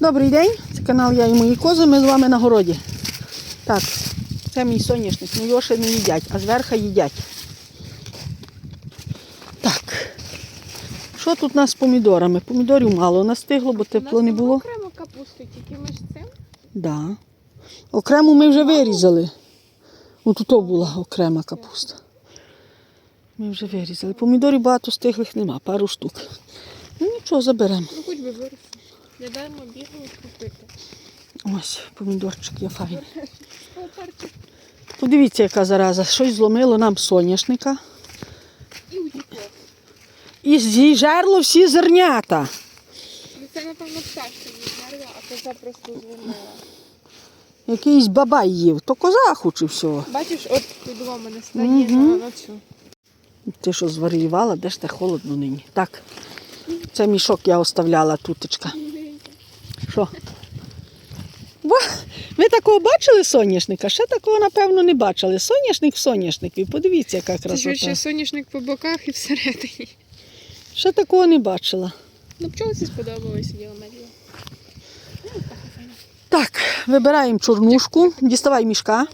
Добрий день, це канал Я і мої кози. Ми з вами на городі. Так, це мій соняшник. Ну його ще не їдять, а зверху їдять. Так. Що тут у нас з помідорами? Помідорів мало настигло, бо тепло не було. окремо капусти, тільки ми ж цим. Да. Окрему ми вже вирізали. Ось тут була окрема капуста. Ми вже вирізали. Помідорів багато стиглих нема, пару штук. Ну нічого, заберемо. Ну хоч би виросли. Не даємо бігати купити. Ось помідорчик є файний. Подивіться, яка зараза. Щось зломило нам соняшника. І утекло. І зіжерло всі зернята. Ну це, напевно, пташка відмерла, а коза просто зломила. Якийсь бабай їв. То коза хоче всього. Бачиш, от тут у мене стає Мгм. на, на цю. Ти що зварювала, де ж те холодно нині. Так. Це мішок я оставляла тутечка. Що? Бо ви такого бачили соняшника? Ще такого, напевно, не бачили. Соняшник в соняшнику. Подивіться, яка Це ще соняшник по боках і всередині. Ще такого не бачила. Ну пчолці сподобалося діло медіа. Так, вибираємо чорнушку, діставай мішка.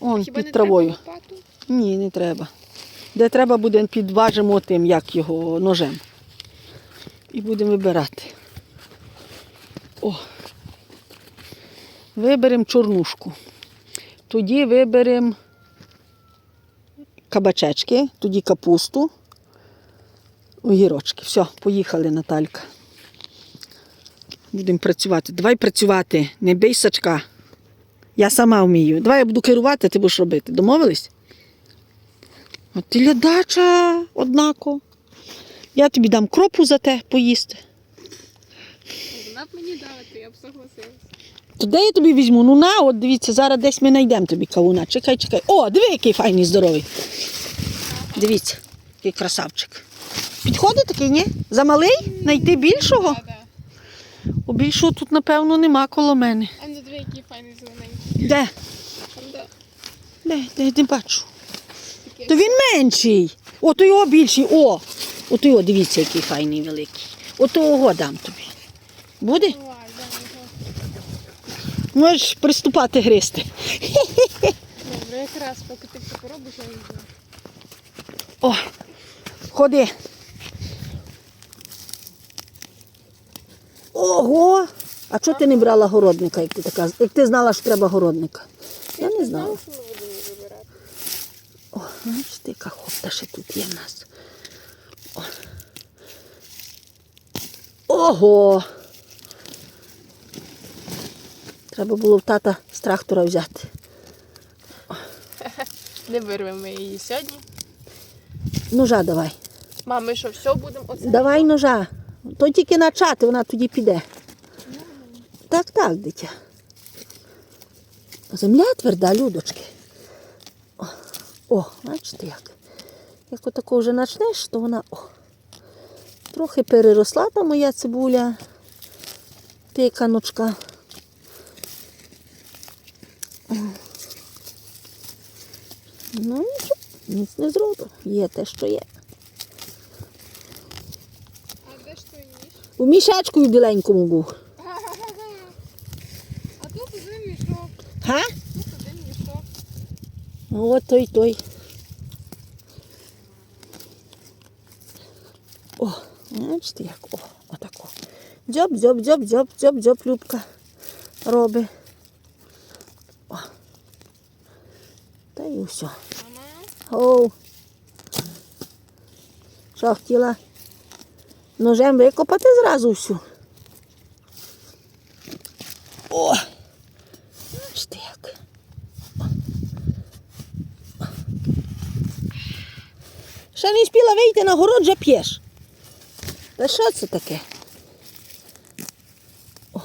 Он, Хіба під травою. Ні, не треба. Де треба буде, підважимо тим, як його ножем. І будемо вибирати. О. Виберемо чорнушку. Тоді виберемо кабачечки, тоді капусту, огірочки. Все, поїхали, Наталька. Будемо працювати. Давай працювати, не бий сачка. Я сама вмію. Давай я буду керувати, ти будеш робити. Домовились? От ти лядача, однако. Я тобі дам кропу за те поїсти. Вона б мені дала, то я б согласилась. То де я тобі візьму? Ну на, от дивіться, зараз десь ми знайдемо тобі кавуна. Чекай, чекай. О, диви, який файний, здоровий. Дивіться, який красавчик. Підходить такий, ні? Замалий? Знайти більшого? Да, да. У більшого тут, напевно, нема коло мене. А ну диви, який файний зелененький. Де? Там де? Де? Де не бачу. Таке. То він менший. Ото його більший. О! Ото його, дивіться, який файний великий. Ото його дам тобі. Буде? Можеш приступати гристи. Добре, якраз поки ти все поробиш, я йду. О, ходи. Ого! А чого ти не брала городника, як ти така, як ти знала, що треба городника? Я не знала. О, бачите, яка хопта ще тут є в нас. О. Ого! Треба було в тата з трактора взяти. Не вирвемо її сьогодні. Ножа давай. Мами, що все будемо оце? Давай ножа. То тільки начати, вона тоді піде. Так, так, дитя. Земля тверда, людочки. О, о бачите як. Як отако вже почнеш, то вона о, трохи переросла та моя цибуля, тиканочка. Ну нічого, ніц не зроблю. Є те, що є. А де ж той ніж? У мішечку біленькому був. А тут один мішок, Га? тут один мішок. Ну, От той той. О, бачите як? О, отако. Дзьоб, дзьоб, дзьоб, дзьоб, дзьоб, дзьоб, Любка робить. О. Та і все. Оу. Що хотіла? Ножем викопати зразу всю. О! Як. Ще не спіла вийти на город, вже п'єш. Та що це таке? О.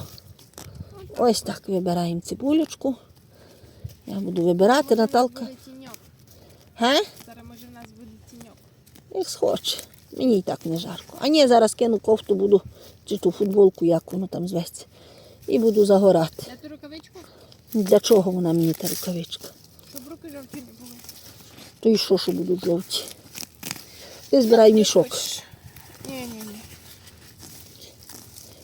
Ось так вибираємо цибулечку. Я буду вибирати, Наталка. Зараз може в нас буде тіньок. Як схоче. Мені і так не жарко. А ні, зараз кину кофту буду, чи ту футболку, як воно там зветься. І буду загорати. Я ту рукавичку, Для чого вона мені та рукавичка? щоб руки жовті не були. То і що, що будуть жовті? Ти збирай мішок. Ні, ні, ні.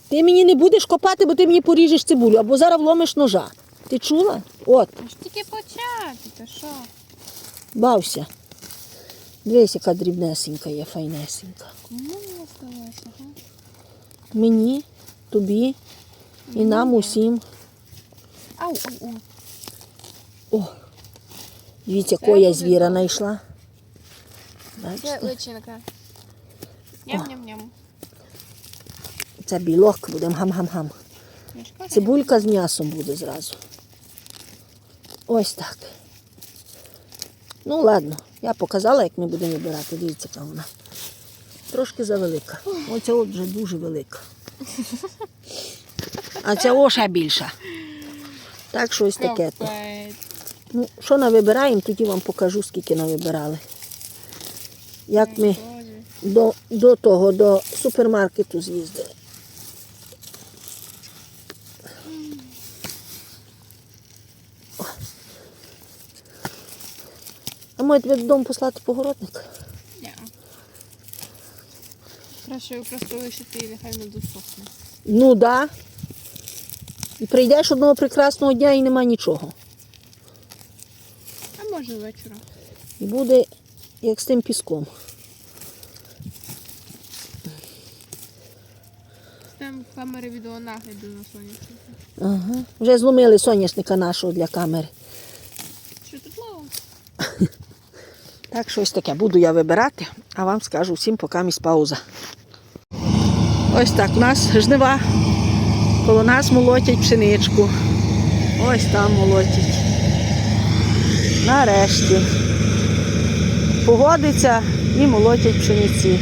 Ти мені не будеш копати, бо ти мені поріжеш цибулю, або зараз вломиш ножа. Ти чула? От, А ж тільки почати, то що? Бався. Дивись, яка дрібнесенька є, файнесенька. Кому не осталося, га? Мені, тобі і нам усім. Ау, ау, ау. О, дивіться, якого я звіра знайшла. Це личинка. Ням-ням-ням. Це білок, будемо гам-гам-гам. Цибулька з м'ясом буде зразу. Ось так. Ну, ладно, я показала, як ми будемо вибирати. Дивіться, яка вона. Трошки завелика. Оця от вже дуже велика. А ця о ще більша. Так, що ось таке. то. Ну, що навибираємо, тоді вам покажу, скільки навибирали. Як ми до, до того, до супермаркету з'їздили. А може тебе додому послати погородник? Ня. Краще просто лишити і нехай не досохне. Ну да. І прийдеш одного прекрасного дня і нема нічого. А може вечора. І буде як з тим піском. Там камери відеонагляду на сонячку. Ага. Вже зломили соняшника нашого для камери. Що тут лава? Так, щось таке буду я вибирати, а вам скажу всім, поки місь пауза. Ось так, у нас жнива. Коло нас молотять пшеничку. Ось там молотять. Нарешті. Погодиться і молотять пшениці.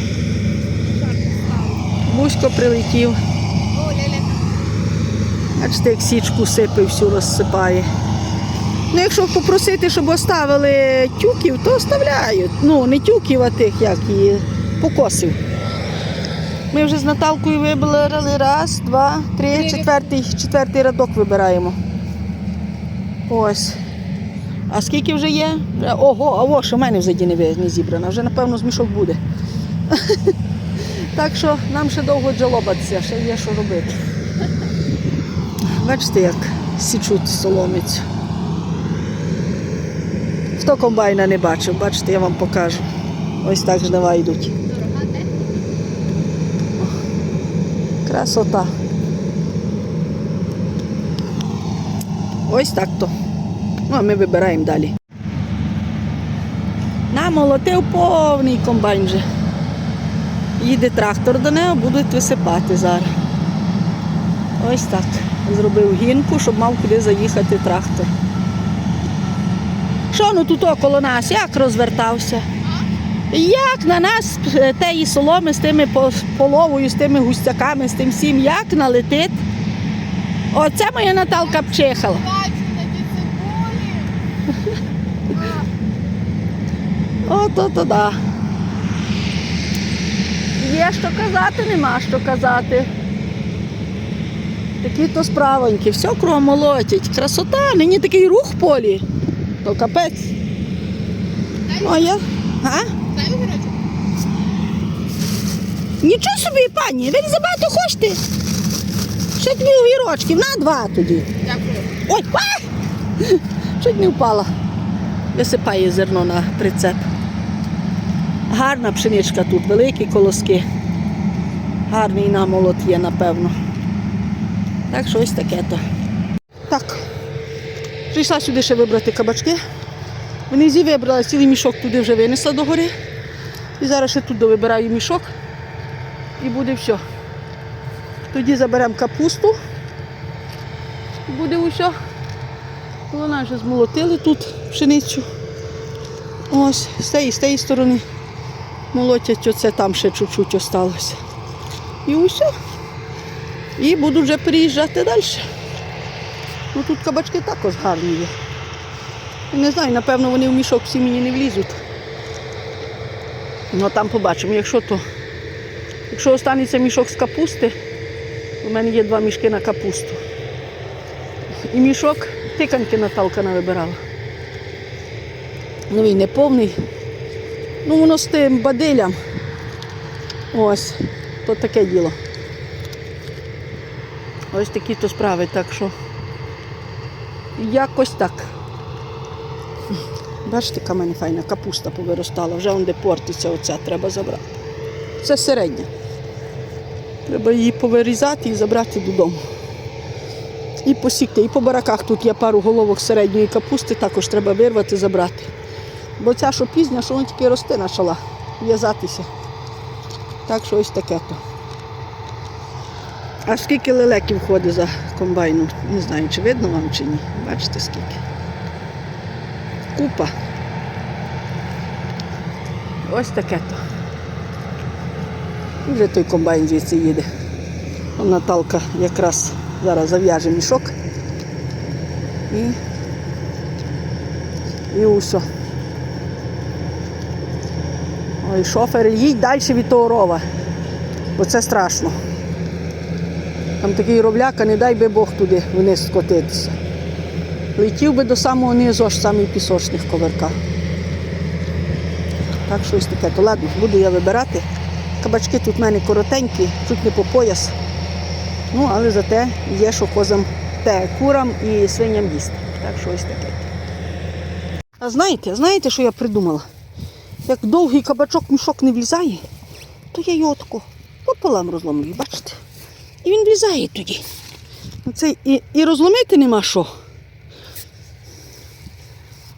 Бузько прилетів. Бачите, як січку сипе, всю розсипає. Ну, якщо попросити, щоб оставили тюків, то оставляють. Ну, не тюків, а тих, як і покосив. Ми вже з Наталкою вибрали раз, два, три, четвертий, четвертий радок вибираємо. Ось. А скільки вже є? Ого, а о, що в мене не не зібрано. Вже, напевно, з мішок буде. Так що нам ще довго джалобатися, ще є що робити. Бачите, як січуть соломицю. Хто комбайна не бачив, бачите, я вам покажу. Ось так жнива йдуть. Красота. Ось так то. Ну, а ми вибираємо далі. Намолотив повний комбайн вже. Їде трактор до нього, будуть висипати зараз. Ось так. Зробив гінку, щоб мав куди заїхати трактор. Що ну тут около нас, як розвертався? Як на нас е, теї соломи з тими половою, з тими густяками, з тим всім, як налетить? Оце моя Наталка пчихала. Ото то да. Є що казати, нема що казати. Такі то справоньки, все кругом молотять. Красота, нині такий рух в полі. То капець. Ну, а я. А? Нічого собі, пані, ви не забагато хочете. Ще дві огірочків, на два тоді. Дякую. Ой, а! чуть не впала. Висипає зерно на прицеп. Гарна пшеничка тут, великі колоски. Гарний намолот є, напевно. Так що ось таке то. Так. Прийшла сюди ще вибрати кабачки. Внизі вибрала цілий мішок туди вже винесла до гори. І зараз ще тут довибираю мішок. І буде все. Тоді заберемо капусту. Буде усе. Вона вже змолотили тут пшеницю. Ось, з тієї, з тієї сторони молотять, оце там ще чуть-чуть осталося. І усе. І буду вже переїжджати далі. Ну тут кабачки також гарні є. Я Не знаю, напевно, вони в мішок всі мені не влізуть. Ну там побачимо, якщо то. Якщо останеться мішок з капусти, у мене є два мішки на капусту. І мішок тиканки Наталка навибирала. Ну він не повний. Ну воно з тим бадилям. Ось, то таке діло. Ось такі то справи, так що якось так. Бачите, яка мене файна капуста повиростала, вже он де портиться оця, треба забрати. Це середня. Треба її повирізати і забрати додому. І посікти. І по бараках тут є пару головок середньої капусти, також треба вирвати, забрати. Бо ця, що пізня, що вона тільки рости почала, в'язатися. Так що ось таке то. А скільки лелеків ходить за комбайном? Не знаю, чи видно вам чи ні. Бачите скільки? Купа. Ось таке то. Вже той комбайн звідси їде. Наталка якраз зараз зав'яже мішок. І, і усе. Ой, шофер, їдь далі від того рова, бо це страшно. Там такий ровляка, не дай би Бог туди вниз скотитися. Летів би до самого низу, аж самий пісочних коверка. Так щось таке. То ладно, буду я вибирати. Кабачки тут в мене коротенькі, чуть не по пояс. Ну, але зате є, що козам те, курам і свиням їсти. Так що ось таке. А знаєте, знаєте, що я придумала? Як довгий кабачок в мішок не влізає, то я його тако пополам розломлюю? І він влізає тоді. Це і, і розломити нема що.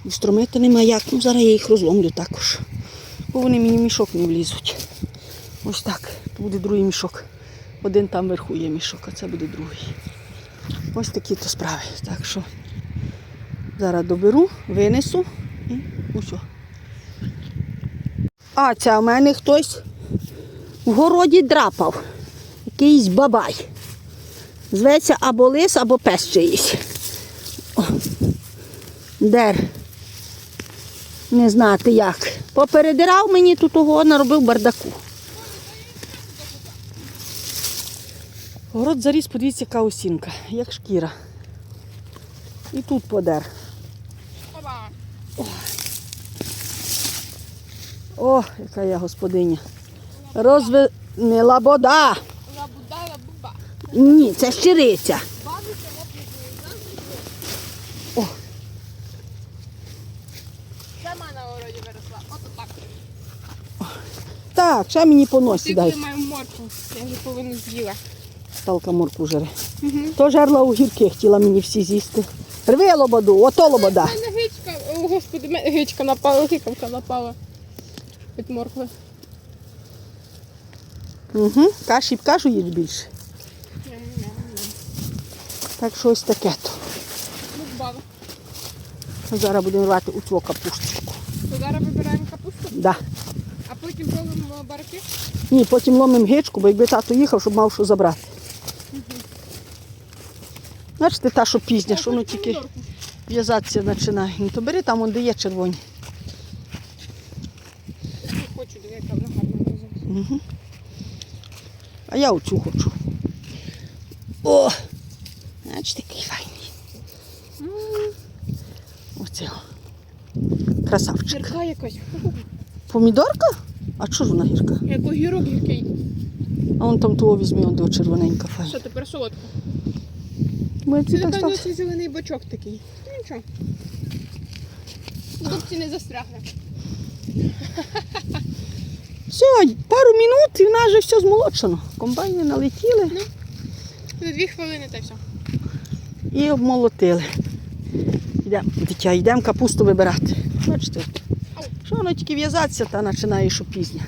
І стромити нема як. Ну, зараз я їх розломлю також. Бо вони мені в мішок не влізуть. Ось так. Буде другий мішок. Один там вверху є мішок, а це буде другий. Ось такі то справи. Так що зараз доберу, винесу і усе. А це в мене хтось в городі драпав. Якийсь бабай. Зветься або лис, або пес чиїсь. О, Дер. Не знати як. Попередирав мені тут того, наробив бардаку. Город заріс, подивіться, яка осінка, як шкіра. І тут подер. Опа. О, яка я господиня. Розве... Не лабода. Ні, це щириця. О. Сама на городі виросла. От так. Так, ще мені по носі дай. маю морку, я вже половину з'їла. Сталка морку жере. Угу. То жерла огірки, хотіла мені всі з'їсти. Рви лободу, ото лобода. У мене гичка, о господи, мене гичка напала, гикавка напала. Від моркви. Угу. Каші кашу їж більше. Так що ось таке то. Зараз будемо рвати у цю капусточку. То зараз вибираємо капусту, Да. а потім робимо барки. Ні, потім ломимо гичку, бо якби тато їхав, щоб мав що забрати. Бачите, та, що пізня, що воно тільки в'язатися починає. Ну, то бери там, де є червоні. Хочу, яка вона гарна. Угу. А я оцю хочу. О! Бачите, який файний. М. Оце. о. Красавчик. Гірка якась. Помідорка? А чого ж вона гірка? Як огірок гіркий. А вон там того візьми, он до червоненька файна. Що тепер солодко? Ми Це, напевно, цей зелений бачок такий. Ну нічого. Хлопці не застрягне. Все, пару минут і в нас вже все змолочено. Комбайни налетіли За дві хвилини та все. і обмолотили. Йдемо, дитя, йдемо капусту вибирати. Бачите, що воно тільки в'язатися, та починає, що пізня.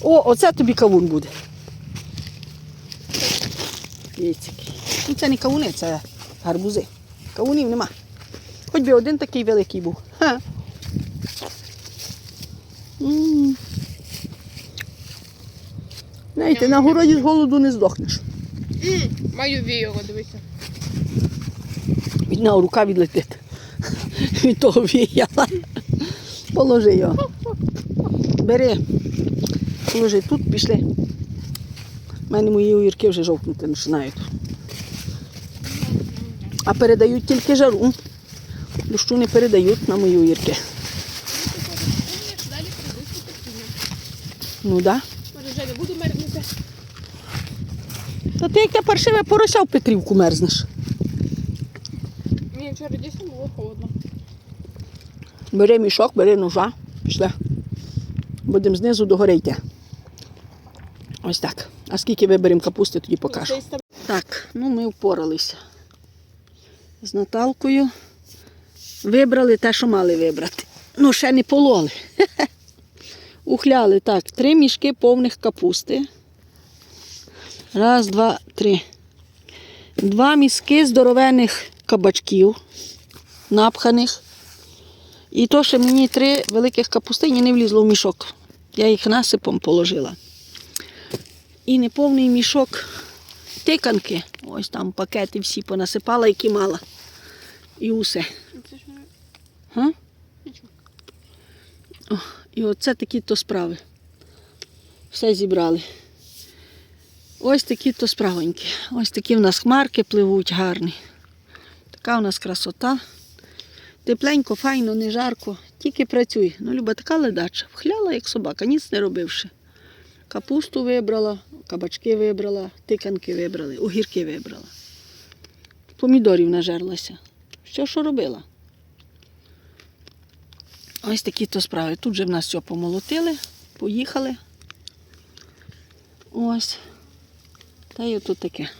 О, оце тобі кавун буде. Ну, це не кавуни, це гарбузи. Кавунів нема. Хоч би один такий великий був. Ха. М. Знаєте, на городі з голоду не здохнеш. Маю віяло, дивися. Від рука відлетить. Від того віяла. Положи його. Бери. Положи тут, пішли. У мене мої огірки вже жовкнути починають. А передають тільки жару. Дощу не передають на мої огірки. Ну так. Да. Та ти як те паршиве порося в Петрівку мерзнеш. Мені вчора дійсно. Бери мішок, бери ножа, пішли. Будемо знизу до гори йти. Ось так. А скільки виберемо капусти, тоді покажу. Так, ну ми впоралися з Наталкою. Вибрали те, що мали вибрати. Ну, ще не пололи. Ухляли так, три мішки повних капусти. Раз, два, три. Два міски здоровених кабачків, напханих. І то, що мені три великих капустині не влізло в мішок. Я їх насипом положила. І неповний мішок тиканки. Ось там пакети всі понасипала, які мала. І усе. Це ж не- Га? І оце такі то справи. Все зібрали. Ось такі то справоньки. Ось такі в нас хмарки пливуть гарні. Така у нас красота. Тепленько, файно, не жарко. Тільки працюй. Ну, Люба така ледача. Вхляла, як собака, ніц не робивши. Капусту вибрала, кабачки вибрала, тиканки вибрали, огірки вибрала. Помідорів нажерлася. Що що робила? Ось такі то справи. Тут же в нас все помолотили, поїхали. Ось. Та й отут таке.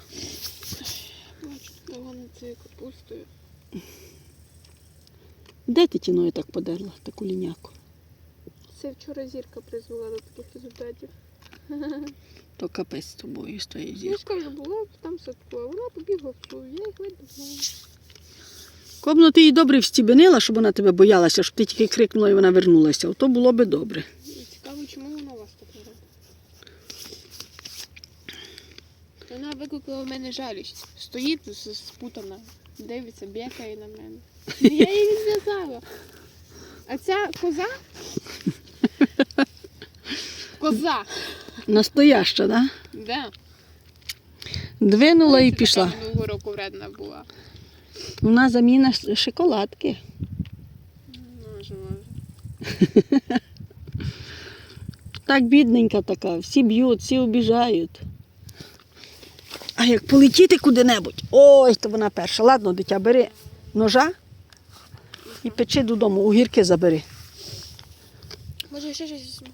Бачу, довго над цією капустою. Де ти тіною так подерла, таку ліняку? Це вчора зірка призвела до таких результатів. То капець з тобою з тої Я зірки. ж кажу, була там садку, а вона побігла в ту. Я їх видно. Кобно ти її добре встібенила, щоб вона тебе боялася, щоб ти тільки крикнула і вона вернулася. Ото було би добре. Цікаво, чому вона вас так не робить. Вона викликала в мене жалість. Стоїть спутана, дивиться, б'якає на мене. Я її зв'язала. А ця коза? Коза. Настояща, да? Да. Двинула і пішла. Минулого року вредна була. Вона заміна шоколадки. Може, може. Так бідненька така, всі б'ють, всі обіжають. А як полетіти куди-небудь, ой, то вона перша. Ладно, дитя, бери ножа і печи додому, огірки забери. Може, ще щось візьму.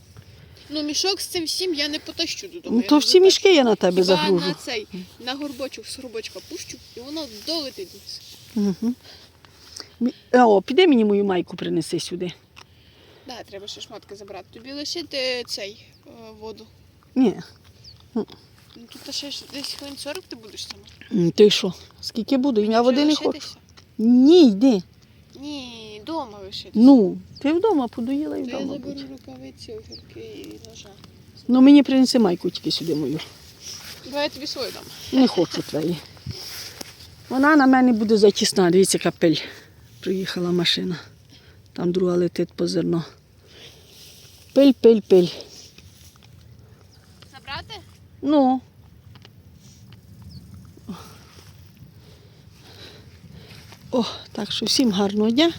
Ну, мішок з цим всім я не потащу додому. Ну, я то всі мішки я на тебе Хіба загружу. на цей, на горбочок з горбочка пущу, і воно долетить. Угу. О, піди мені мою майку принеси сюди. Да, треба ще шматки забрати. Тобі лишити цей е, воду. Ні. Ну тут ще ж десь хвилин 40 ти будеш сама. М, Ти що? Скільки буду? Я води не хочу. Ні, йди. Ні, вдома лишитися. Ну, ти вдома подоїла і То я вдома. заберу будь. рукавиці, огірки і ножа. Ну мені принеси майку тільки сюди мою. Давай я тобі свою дам. Не хочу твої. Вона на мене буде затісна. Дивіться, капель. Приїхала машина. Там друга летить по зерно. Пиль, пиль, пиль. Забрати? Ну. О, так що всім гарного дня,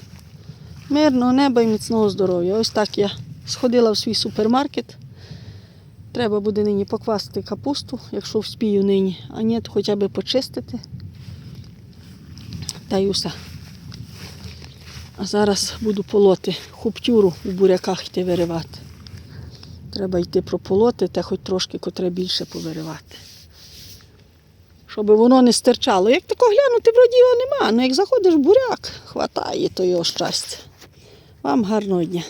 мирного неба і міцного здоров'я. Ось так я сходила в свій супермаркет. Треба буде нині поквасити капусту, якщо вспію нині, а ні, то хоча б почистити. Та й усе. А зараз буду полоти хуптюру у буряках йти виривати. Треба йти прополоти, та хоч трошки котре більше повиривати. Щоб воно не стирчало. Як тако глянути, вроді його нема. Ну як заходиш в буряк, хватає то його щастя. Вам гарного дня.